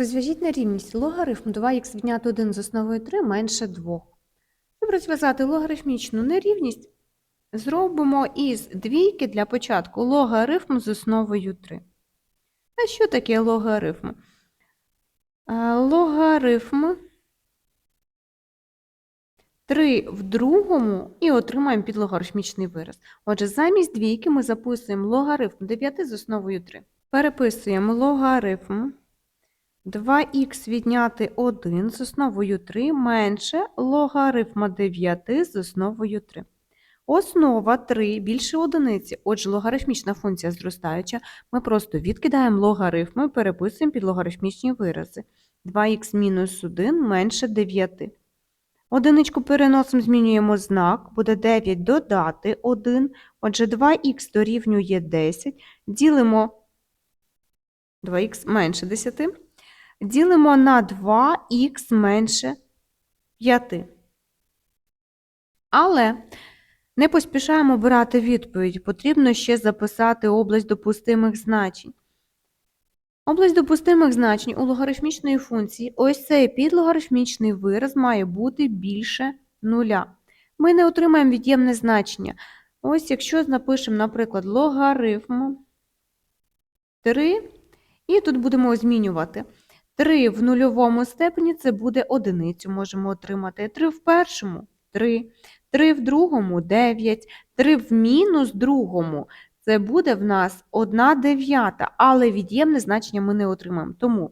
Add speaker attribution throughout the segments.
Speaker 1: Розв'яжіть на рівність логарифм 2х відняти 1 з основою 3 менше 2. Щоб розв'язати логарифмічну нерівність, зробимо із двійки для початку логарифм з основою 3. А що таке логарифм? Логарифм 3 в другому і отримаємо підлогарифмічний вираз. Отже, замість двійки ми записуємо логарифм 9 з основою 3. Переписуємо логарифм 2х відняти 1 з основою 3 менше логарифма 9 з основою 3. Основа 3 більше одиниці, отже, логарифмічна функція зростаюча. Ми просто відкидаємо логарифми, переписуємо під логарифмічні вирази. 2х мінус 1 менше 9. Одиничку переносимо, змінюємо знак, буде 9 додати 1. Отже, 2х дорівнює 10. Ділимо 2х менше 10. Ділимо на 2х менше 5. Але не поспішаємо обирати відповідь. Потрібно ще записати область допустимих значень. Область допустимих значень у логарифмічної функції, ось цей підлогарифмічний вираз має бути більше нуля. Ми не отримаємо від'ємне значення. Ось якщо напишемо, наприклад, логарифм 3, і тут будемо змінювати. 3 в нульовому степені це буде одиницю можемо отримати. 3 в першому 3, 3 в другому 9, 3 в мінус другому це буде в нас 1 дев'ята, але від'ємне значення ми не отримаємо. Тому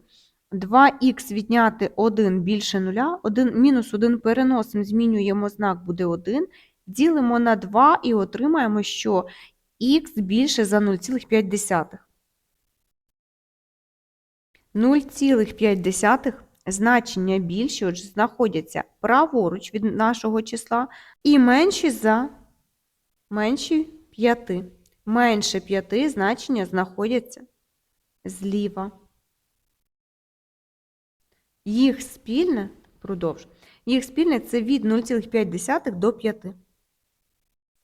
Speaker 1: 2х відняти 1 більше 0, 1, мінус 1 переносимо, змінюємо знак, буде 1, ділимо на 2 і отримаємо, що х більше за 0,5. 0,5 значення більші, отже, знаходяться праворуч від нашого числа і менші за менші 5. Менше 5 значення знаходяться зліва. Їх спільне, продовж, їх спільне це від 0,5 до 5.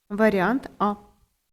Speaker 1: Варіант А.